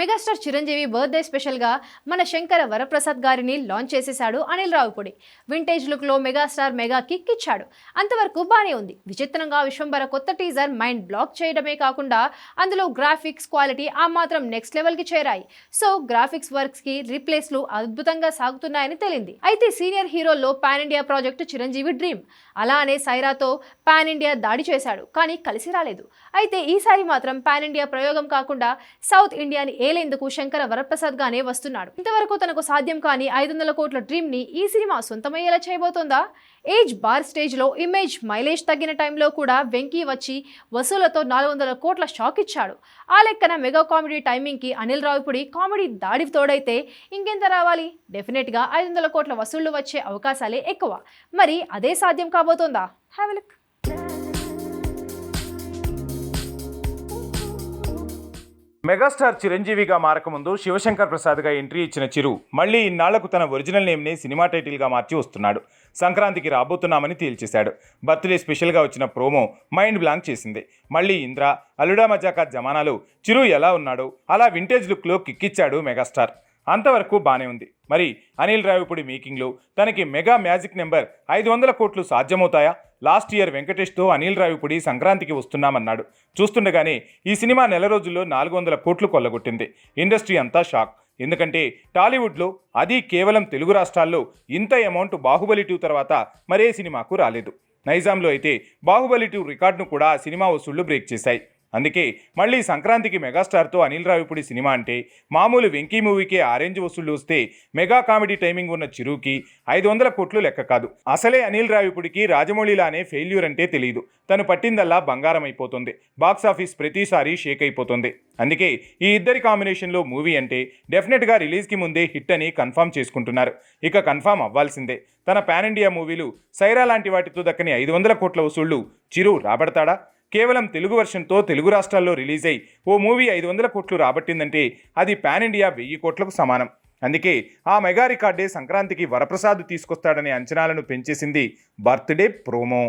Megastar Chiranjeevi birthday స్పెషల్గా మన శంకర వరప్రసాద్ గారిని లాంచ్ చేసేశాడు అనిల్ రావుపూడి. వింటేజ్ లుక్లో మెగాస్టార్ మెగా కిక్ ఇచ్చాడు. అంతవరకు బానే ఉంది. విచిత్రంగా విశ్వంబర కొత్త టీజర్ మైండ్ బ్లాక్ చేయడమే కాకుండా అందులో గ్రాఫిక్స్ క్వాలిటీ ఆ మాత్రం నెక్స్ట్ లెవెల్కి చేరాయి. సో గ్రాఫిక్స్ వర్క్స్కి రీప్లేస్లు అద్భుతంగా సాగుతున్నాయని తెలింది. అయితే senior హీరోల్లో pan India project Chiranjeevi dream అలానే సైరాతో పాన్ ఇండియా దాడి చేశాడు కానీ కలిసి రాలేదు. అయితే ఈసారి మాత్రం పాన్ ఇండియా ప్రయోగం కాకుండా సౌత్ ఇండియాని ఏలేందుకు శంకర వరప్రసాద్ గానే వస్తున్నాడు. ఇంతవరకు తనకు సాధ్యం కాని ఐదు వందల కోట్ల డ్రీమ్ని ఈ సినిమా సొంతమయ్యేలా చేయబోతోందా? ఏజ్ బార్ స్టేజ్లో ఇమేజ్ మైలేజ్ తగ్గిన టైంలో కూడా వెంకీ వచ్చి వసూలతో నాలుగు వందల కోట్ల షాక్ ఇచ్చాడు. ఆ లెక్కన మెగా కామెడీ టైమింగ్కి అనిల్ రావిపుడి కామెడీ దాడి తోడైతే ఇంకెంత రావాలి? డెఫినెట్గా ఐదు వందల కోట్ల వసూళ్ళు వచ్చే అవకాశాలే ఎక్కువ. మరి అదే సాధ్యం కాబోతోందా? హ్యావ్ లుక్ మెగాస్టార్ చిరంజీవిగా మారకముందు శివశంకర్ ప్రసాద్గా ఎంట్రీ ఇచ్చిన చిరు మళ్ళీ ఇన్నాళ్ళకు తన ఒరిజినల్ నేమ్ని సినిమా టైటిల్గా మార్చి వస్తున్నాడు. సంక్రాంతికి రాబోతున్నామని తేల్చేశాడు. బర్త్డే స్పెషల్గా వచ్చిన ప్రోమో మైండ్ బ్లాంక్ చేసింది. మళ్ళీ ఇంద్ర అలుడా మజాకా జమానాలు చిరు ఎలా ఉన్నాడో? అలా వింటేజ్ లుక్లో కిక్కిచ్చాడు మెగాస్టార్. అంతవరకు బాగానే ఉంది. మరి అనిల్ రావిపూడి మేకింగ్లో తనకి మెగా మ్యాజిక్ నెంబర్ ఐదు వందల కోట్లు సాధ్యమవుతాయా? లాస్ట్ ఇయర్ వెంకటేష్తో అనిల్ రావిపూడి సంక్రాంతికి వస్తున్నామన్నాడు. చూస్తుండగానే ఈ సినిమా నెల రోజుల్లో నాలుగు వందల కోట్లు కొల్లగొట్టింది. ఇండస్ట్రీ అంతా షాక్. ఎందుకంటే టాలీవుడ్లో అది కేవలం తెలుగు రాష్ట్రాల్లో ఇంత అమౌంట్ బాహుబలి టూ తర్వాత మరే సినిమాకు రాలేదు. నైజాంలో అయితే బాహుబలి టూ రికార్డును కూడా ఆ సినిమా వసూళ్ళు బ్రేక్ చేశాయి. అందుకే మళ్ళీ సంక్రాంతికి మెగాస్టార్తో అనిల్ రావిపూడి సినిమా అంటే మామూలు వెంకీ మూవీకే ఆరెంజ్ వసూళ్ళు వస్తే మెగా కామెడీ టైమింగ్ ఉన్న చిరుకి ఐదు వందల కోట్లు లెక్క కాదు. అసలే అనిల్ రావిపూడికి రాజమౌళిలానే ఫెయిల్యూర్ అంటే తెలియదు తను పట్టిందల్లా బంగారం అయిపోతుంది. బాక్సాఫీస్ ప్రతిసారి షేక్ అయిపోతుంది. అందుకే ఈ ఇద్దరి కాంబినేషన్లో మూవీ అంటే డెఫినెట్గా రిలీజ్కి ముందే హిట్ అని కన్ఫామ్ చేసుకుంటున్నారు. ఇక కన్ఫామ్ అవ్వాల్సిందే. తన పాన్ ఇండియా మూవీలు సైరా లాంటి వాటితో దక్కని ఐదు వందల కోట్ల వసూళ్ళు చిరు రాబడతాడా? కేవలం తెలుగు వెర్షన్తో తెలుగు రాష్ట్రాల్లో రిలీజ్ అయి ఓ మూవీ ఐదు వందల కోట్లు రాబట్టిందంటే అది పాన్ ఇండియా వెయ్యి కోట్లకు సమానం. అందుకే ఆ మెగా రికార్డే సంక్రాంతికి వరప్రసాద్ తీసుకొస్తాడనే అంచనాలను పెంచేసింది బర్త్డే ప్రోమో.